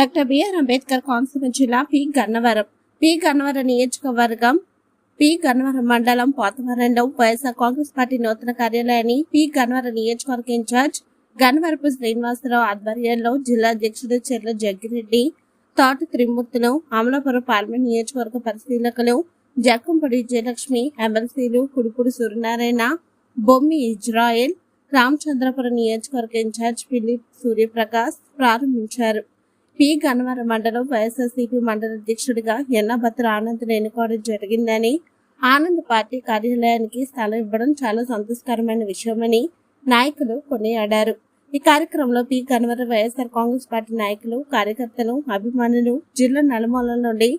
Doctor BR Ambedkar Konaseema జిల్లా P Gannavaram. P Gannavaram నియోజకవర్గం P Gannavaram మండలం పోతవరంలో వైఎస్ఆర్ కాంగ్రెస్ పార్టీ నూతన కార్యాలయాన్ని పి గన్నవరం నియోజకవర్గ ఇన్ఛార్జ్ గన్నవరపు శ్రీనివాసరావు ఆధ్వర్యంలో జిల్లా అధ్యక్షుడు చెర్ల జగ్గిరెడ్డి తోట త్రిమూర్తులు అమలాపురం పార్లమెంట్ నియోజకవర్గ పరిశీలకులు జక్కంపడి విజయలక్ష్మి ఎమ్మెల్సీలు కుడుపుడు సూర్యనారాయణ బొమ్మి ఇజ్రాయెల్ రామచంద్రపురం నియోజకవర్గ ఇన్ఛార్జ్ ఫిలిప్ సూర్యప్రకాశ్ ప్రారంభించారు. పి. గన్నవరం మండలం వైఎస్ఆర్సీపీ మండల అధ్యక్షుడిగా ఎన్నభద్ర ఆనంద్ ఎన్నుకోవడం జరిగిందని ఆనంద్ పార్టీ కార్యాలయానికి స్థలం ఇవ్వడం చాలా సంతోషకరమైన విషయమని నాయకులు కొనియాడారు. ఈ కార్యక్రమంలో P. Gannavaram YSR Congress party నాయకులు కార్యకర్తలు అభిమానులు జిల్లా నలుమూలల నుండి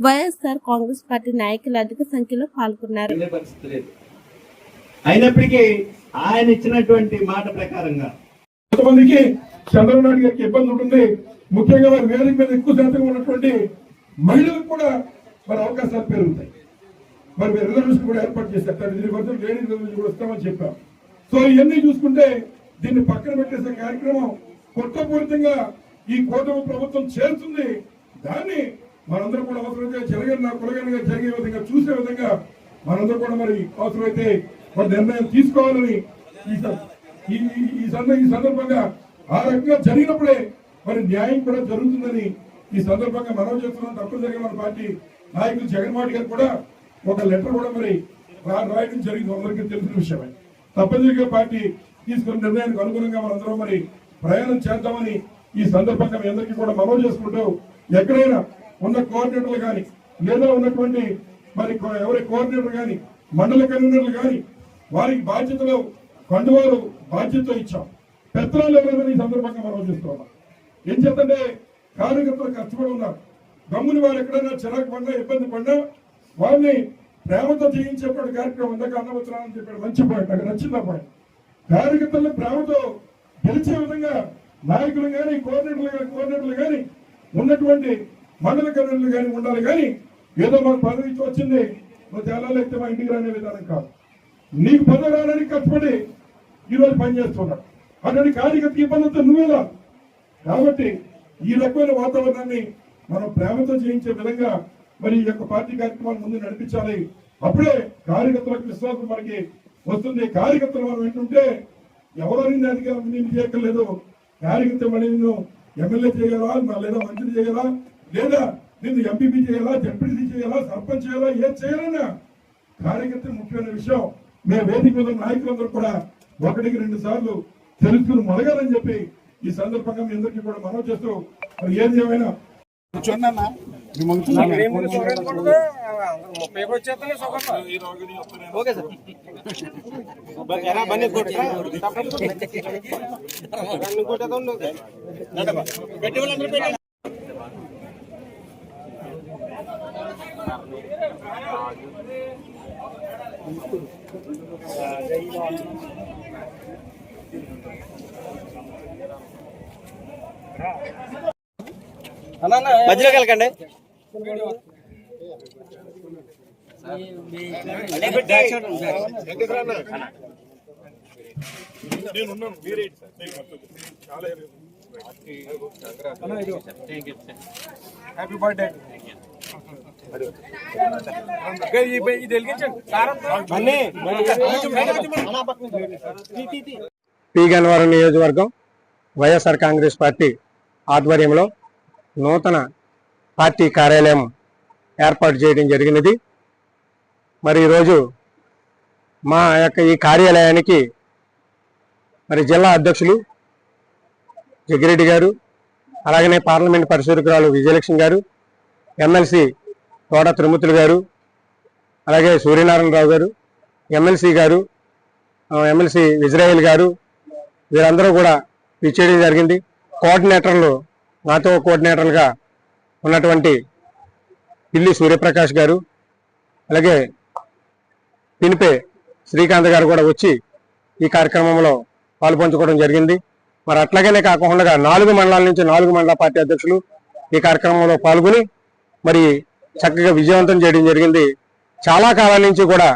వైఎస్ఆర్ కాంగ్రెస్ పార్టీ నాయకులు అధిక సంఖ్యలో పాల్గొన్నారు. అయినప్పటికీ ఆయన ఇచ్చినటువంటి మాట ప్రకారంగా కొంతమందికి చంద్రబాబు నాయుడు గారికి ఇబ్బంది ఉంటుంది. ముఖ్యంగా వారి వేదిక మీద ఎక్కువ శాతం ఉన్నటువంటి మహిళలకు కూడా మరి అవకాశాలు పెరుగుతాయి. మరి మీరు రిజర్వేషన్ కూడా ఏర్పాటు చేశారు. థర్టీ త్రీ లేడీ రిజర్వేషన్ కూడా వస్తామని చెప్పాం సో ఇవన్నీ చూసుకుంటే దీన్ని పక్కన పెట్టేసే కార్యక్రమం కొత్తపూరితంగా ఈ కూటమి ప్రభుత్వం చేరుతుంది. దాన్ని మనందరం కూడా అవసరమైతే జరగన కులగనగా జరిగే విధంగా చూసే విధంగా మనందరం కూడా మరి అవసరమైతే మరి నిర్ణయం తీసుకోవాలని ఈ స- ఈ ఈ- ఈ సందర్భంగా ఆ రకంగా జరిగినప్పుడే మరి న్యాయం కూడా జరుగుతుందని ఈ సందర్భంగా మనం చేస్తున్నాం తప్పనిసరిగా మన పార్టీ నాయకులు జగన్మోహన్ గారు కూడా ఒక లెటర్ కూడా మరి రాయడం జరిగింది. అందరికీ తెలిసిన విషయమే. తప్పనిసరిగా పార్టీ తీసుకున్న నిర్ణయానికి అనుగుణంగా మనందరం మరి ప్రయాణం చేద్దామని ఈ సందర్భంగా మీ అందరికీ కూడా మనవి చేసుకుంటూ ఎక్కడైనా ఉన్న కోఆర్డినేటర్లు కానీ లేదా ఉన్నటువంటి మరి ఎవరి కోఆర్డినేటర్ కానీ మండల కన్వీనర్లు కానీ వారికి బాధ్యతలు కండువారు బాధ్యత ఇచ్చాం. పెత్తనాలు ఎవరైనా ఈ సందర్భంగా మనం చూస్తున్నాం ఏం చేద్దంటే కార్యకర్తలు కష్టపడి ఉన్నారు. గమ్ముని వారు ఎక్కడైనా చిరాకు పడినా ఇబ్బంది పడినా వారిని ప్రేమతో చేయించేప్పుడు కార్యక్రమం ఇందాక అన్నవచ్చున్నానని చెప్పాడు. మంచి పాయింట్ నాకు నచ్చింది ఆ పాయింట్ కార్యకర్తలను ప్రేమతో గెలిచే విధంగా నాయకులు కానీ కోఆర్డినేటర్లు కానీ కోఆర్డినేటర్లు కానీ ఉన్నటువంటి మండల కన్వీనర్లు కానీ ఉండాలి కానీ ఏదో మాకు పదవి వచ్చింది నువ్వు తెల్లాలి అయితే మా ఇంటికి రానే విధానం కాదు. నీకు పదవి రావడానికి కష్టపడి ఈరోజు పనిచేస్తున్నాడు అటువంటి కార్యకర్త ఇబ్బందితో నువ్వేలా కాబట్టి ఈ రకమైన వాతావరణాన్ని మనం ప్రేమతో చేయించే విధంగా మరి ఈ యొక్క పార్టీ కార్యక్రమాన్ని ముందు నడిపించాలి. అప్పుడే కార్యకర్తలకు విశ్వాసం మనకి వస్తుంది. కార్యకర్తలు మనం ఏంటంటే ఎవరైనా అధికారం నేను చేయక్కర్లేదు. కార్యకర్త మళ్ళీ నేను ఎమ్మెల్యే చేయగలరా నా లేదా మంత్రి చేయగలరా లేదా నేను ఎంపీపీ చేయాలా జడ్పీసీ చేయాలా సర్పంచ్ చేయాలా ఏం చేయాలన్నా కార్యకర్త ముఖ్యమైన విషయం. మేము వేదిక మీద నాయకులందరూ కూడా ఒకటికి రెండు సార్లు తెలుసుకుని మొదగాలని చెప్పి ఈ సందర్భంగా మీ అందరికీ కూడా మనవి చేస్తూ మరి ఏది ఏమైనా ముప్పై మధ్యలో కలకండి హ్యాపీ బర్త్డే ఇది వెలిగించండి గన్నవరం నియోజకవర్గం వైఎస్ఆర్ కాంగ్రెస్ పార్టీ ఆధ్వర్యంలో నూతన పార్టీ కార్యాలయం ఏర్పాటు చేయడం జరిగినది. మరి ఈరోజు మా యొక్క ఈ కార్యాలయానికి మరి జిల్లా అధ్యక్షులు జగ్గిరెడ్డి గారు అలాగనే పార్లమెంట్ పరిశోధకురాలు విజయలక్ష్మి గారు ఎమ్మెల్సీ తోడ తిరుమతులు గారు అలాగే సూర్యనారాయణరావు గారు ఎమ్మెల్సీ గారు ఎమ్మెల్సీ ఇజ్రాయెల్ గారు వీరందరూ కూడా పిచ్చేయడం జరిగింది. కోఆర్డినేటర్లు నాతో కోఆర్డినేటర్లుగా ఉన్నటువంటి పిల్లి సూర్యప్రకాష్ గారు అలాగే పినిపే శ్రీకాంత్ గారు కూడా వచ్చి ఈ కార్యక్రమంలో పాల్పంచుకోవడం జరిగింది. మరి అట్లాగనే కాకుండా నాలుగు మండలాల నుంచి నాలుగు మండల పార్టీ అధ్యక్షులు ఈ కార్యక్రమంలో పాల్గొని మరి చక్కగా విజయవంతం చేయడం జరిగింది. చాలా కాలం నుంచి కూడా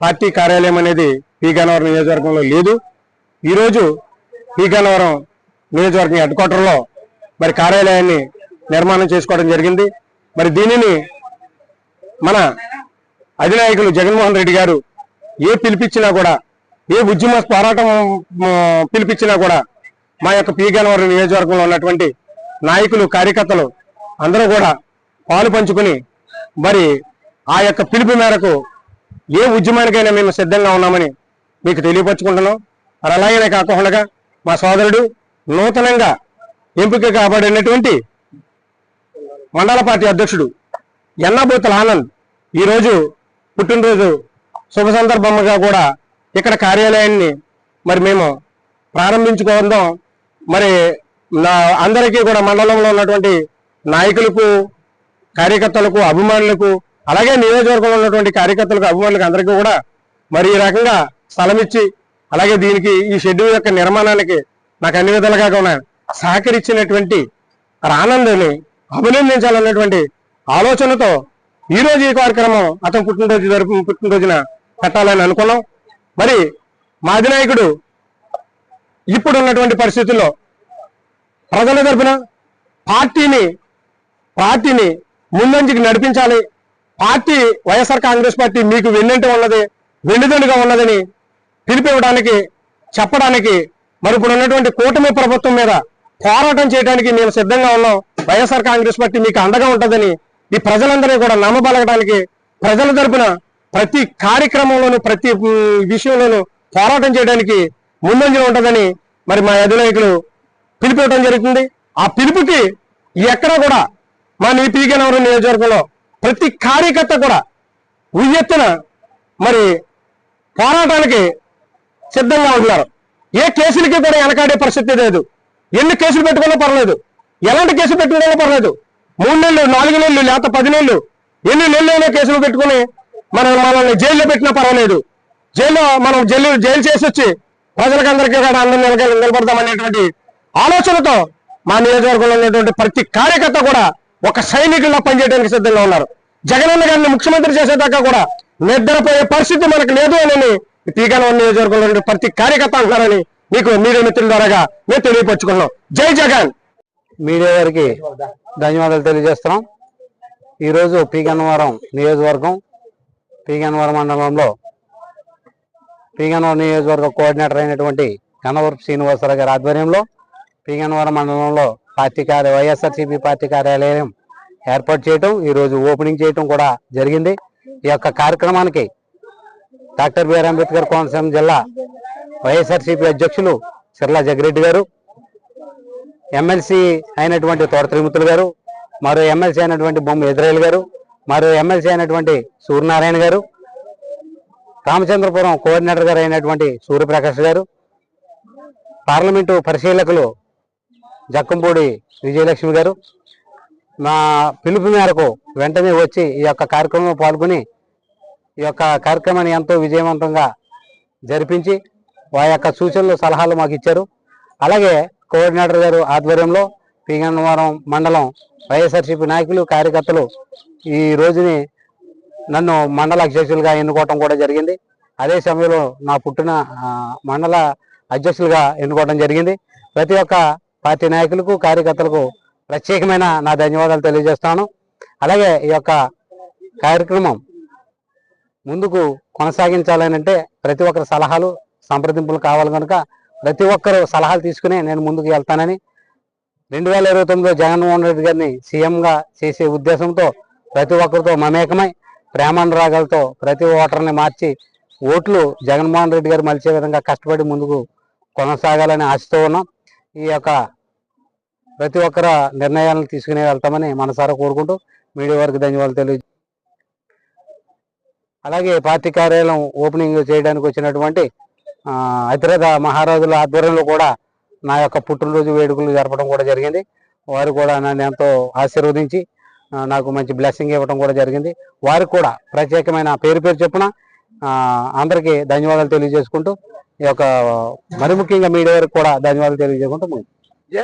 పార్టీ కార్యాలయం అనేది పి గన్నవరం నియోజకవర్గంలో లేదు. ఈరోజు పి గన్నవరం నియోజకవర్గం హెడ్ క్వార్టర్లో మరి కార్యాలయాన్ని నిర్మాణం చేసుకోవడం జరిగింది. మరి దీనిని మన అధినాయకులు జగన్మోహన్ రెడ్డి గారు ఏ పిలిపించినా కూడా ఏ ఉద్యమ పోరాటం పిలిపించినా కూడా మా యొక్క పీగనవరం నియోజకవర్గంలో ఉన్నటువంటి నాయకులు కార్యకర్తలు అందరూ కూడా పాలు పంచుకుని మరి ఆ యొక్క పిలుపు మేరకు ఏ ఉద్యమానికైనా మేము సిద్ధంగా ఉన్నామని మీకు తెలియపరచుకుంటున్నాం. మరి అలాగే కాకుండా మా సోదరుడు నూతనంగా ఎంపిక కాబడినటువంటి మండల పార్టీ అధ్యక్షుడు ఎన్నబోతుల ఆనంద్ ఈరోజు పుట్టినరోజు శుభ సందర్భంగా కూడా ఇక్కడ కార్యాలయాన్ని మరి మేము ప్రారంభించుకోవడం మరి నా అందరికీ కూడా మండలంలో ఉన్నటువంటి నాయకులకు కార్యకర్తలకు అభిమానులకు అలాగే నియోజకవర్గంలో ఉన్నటువంటి కార్యకర్తలకు అభిమానులకు అందరికీ కూడా మరి ఈ రకంగా స్థలం ఇచ్చి అలాగే దీనికి ఈ షెడ్యూల్ యొక్క నిర్మాణానికి నాకు అన్ని విధాలుగా కూడా సహకరించినటువంటి ఆనందని అభినందించాలన్నటువంటి ఆలోచనతో ఈ రోజు ఈ కార్యక్రమం అతను పుట్టినరోజు జరుపు పుట్టినరోజున పెట్టాలని అనుకున్నాం. మరి మా అధినాయకుడు ఇప్పుడున్నటువంటి పరిస్థితుల్లో ప్రజల తరపున పార్టీని పార్టీని ముందంజకి నడిపించాలి. పార్టీ వైఎస్ఆర్ కాంగ్రెస్ పార్టీ మీకు వెన్నంటి ఉన్నది వెన్నుదండుగా ఉన్నదని పిలిపివ్వడానికి చెప్పడానికి మరి ఇప్పుడు ఉన్నటువంటి కూటమి ప్రభుత్వం మీద పోరాటం చేయడానికి మేము సిద్ధంగా ఉన్నాం. వైఎస్ఆర్ కాంగ్రెస్ పార్టీ మీకు అండగా ఉంటుందని ఈ ప్రజలందరినీ కూడా నమ్మబలగడానికి ప్రజల తరపున ప్రతి కార్యక్రమంలోనూ ప్రతి విషయంలోనూ పోరాటం చేయడానికి ముందంజలో ఉంటుందని మరి మా అధినాయకులు పిలిపివ్వడం జరుగుతుంది. ఆ పిలుపుకి ఎక్కడ కూడా మా నీ పీకెనవరం నియోజకవర్గంలో ప్రతి కార్యకర్త కూడా ఉయ్యెత్తున మరి పోరాటానికి సిద్ధంగా ఉంటున్నారు ఏ కేసులకి కూడా వెనకాడే పరిస్థితి లేదు. ఎన్ని కేసులు పెట్టుకున్నా పర్లేదు. ఎలాంటి కేసులు పెట్టుకున్నా పర్లేదు. మూడు నెలలు నాలుగు నెలలు లేకపోతే పది నెలలు. ఎన్ని నెలలైనా కేసులు పెట్టుకుని మనం మనల్ని జైల్లో పెట్టినా పర్వాలేదు. జైల్లో మనం జైలు జైలు చేసి వచ్చి ప్రజలకందరికీ కూడా అందరూ నిలబ నిలబడదామనేటువంటి ఆలోచనతో మా నియోజకవర్గంలో ఉన్నటువంటి ప్రతి కార్యకర్త కూడా ఒక సైనికుల్లా పనిచేయడానికి సిద్ధంగా ఉన్నారు. జగనన్న గారిని ముఖ్యమంత్రి చేసేదాకా కూడా నిద్రపోయే పరిస్థితి మనకు లేదు అని పీకానవరం నియోజకవర్గంలో ప్రతి కార్యకర్త అంటున్నారని మీకు మీడియా మిత్రుల ద్వారా మేము తెలియపరుచుకున్నాం జై జగన్! మీడియా గారికి ధన్యవాదాలు తెలియజేస్తున్నాం. ఈరోజు పీగన్నవరం నియోజకవర్గం పీగన్నవరం మండలంలో పీగన్నవరం నియోజకవర్గ కోఆర్డినేటర్ అయినటువంటి గన్నవరపు శ్రీనివాసరావు గారి ఆధ్వర్యంలో పీగన్నవరం మండలంలో పార్టీ కార్య వైఎస్ఆర్సీపీ పార్టీ కార్యాలయం ఏర్పాటు చేయటం ఈరోజు ఓపెనింగ్ చేయటం కూడా జరిగింది. ఈ యొక్క కార్యక్రమానికి డాక్టర్ బిఆర్ అంబేద్కర్ కోనసీమ జిల్లా వైఎస్ఆర్సీపీ అధ్యక్షులు సిర్లా జగిరెడ్డి గారు ఎమ్మెల్సీ అయినటువంటి తోట త్రిమూర్తులు గారు మరో ఎమ్మెల్సీ అయినటువంటి బొమ్మ ఎదురేలు గారు మరో ఎమ్మెల్సీ అయినటువంటి సూర్యనారాయణ గారు రామచంద్రపురం కోఆర్డినేటర్ గారు అయినటువంటి సూర్యప్రకాష్ గారు పార్లమెంటు పరిశీలకులు జక్కంపూడి విజయలక్ష్మి గారు. మా పిలుపు మేరకు వెంటనే వచ్చి ఈ యొక్క కార్యక్రమంలో పాల్గొని ఈ యొక్క కార్యక్రమాన్ని ఎంతో విజయవంతంగా జరిపించి వారి యొక్క సూచనలు సలహాలు మాకు ఇచ్చారు. అలాగే కోఆర్డినేటర్ గారు ఆధ్వర్యంలో పీగన్నవరం మండలం వైఎస్ఆర్సీపీ నాయకులు కార్యకర్తలు ఈ రోజుని నన్ను మండల అధ్యక్షులుగా ఎన్నుకోవటం కూడా జరిగింది. అదే సమయంలో నా పుట్టిన మండల అధ్యక్షులుగా ఎన్నుకోవడం జరిగింది. ప్రతి ఒక్క పార్టీ నాయకులకు కార్యకర్తలకు ప్రత్యేకమైన నా ధన్యవాదాలు తెలియజేస్తాను. అలాగే ఈ యొక్క కార్యక్రమం ముందుకు కొనసాగించాలని అంటే ప్రతి ఒక్కరి సలహాలు సంప్రదింపులు కావాలి కనుక ప్రతి ఒక్కరు సలహాలు తీసుకునే నేను ముందుకు వెళ్తానని రెండు వేల ఇరవై తొమ్మిదిలో జగన్మోహన్ రెడ్డి గారిని సీఎంగా చేసే ఉద్దేశంతో ప్రతి ఒక్కరితో మమేకమై ప్రేమానురాగాలతో ప్రతి ఓటర్ని మార్చి ఓట్లు జగన్మోహన్ రెడ్డి గారు మలిచే విధంగా కష్టపడి ముందుకు కొనసాగాలని ఆశతో ఉన్నాం. ఈ యొక్క ప్రతి ఒక్కరు నిర్ణయాలను తీసుకునే వెళ్తామని మనసారా కోరుకుంటూ మీడియా వారికి ధన్యవాదాలు తెలియ అలాగే పార్టీ కార్యాలయం ఓపెనింగ్ చేయడానికి వచ్చినటువంటి అతిరథ మహారాజుల ఆధ్వర్యంలో కూడా నా యొక్క పుట్టినరోజు వేడుకలు జరపడం కూడా జరిగింది. వారు కూడా నన్ను ఎంతో ఆశీర్వదించి నాకు మంచి బ్లెస్సింగ్ ఇవ్వడం కూడా జరిగింది. వారికి కూడా ప్రత్యేకమైన పేరు పేరు చెప్పున అందరికీ ధన్యవాదాలు తెలియజేసుకుంటూ ఈ యొక్క మరి ముఖ్యంగా మీడియా వారికి కూడా ధన్యవాదాలు తెలియజేసుకుంటూ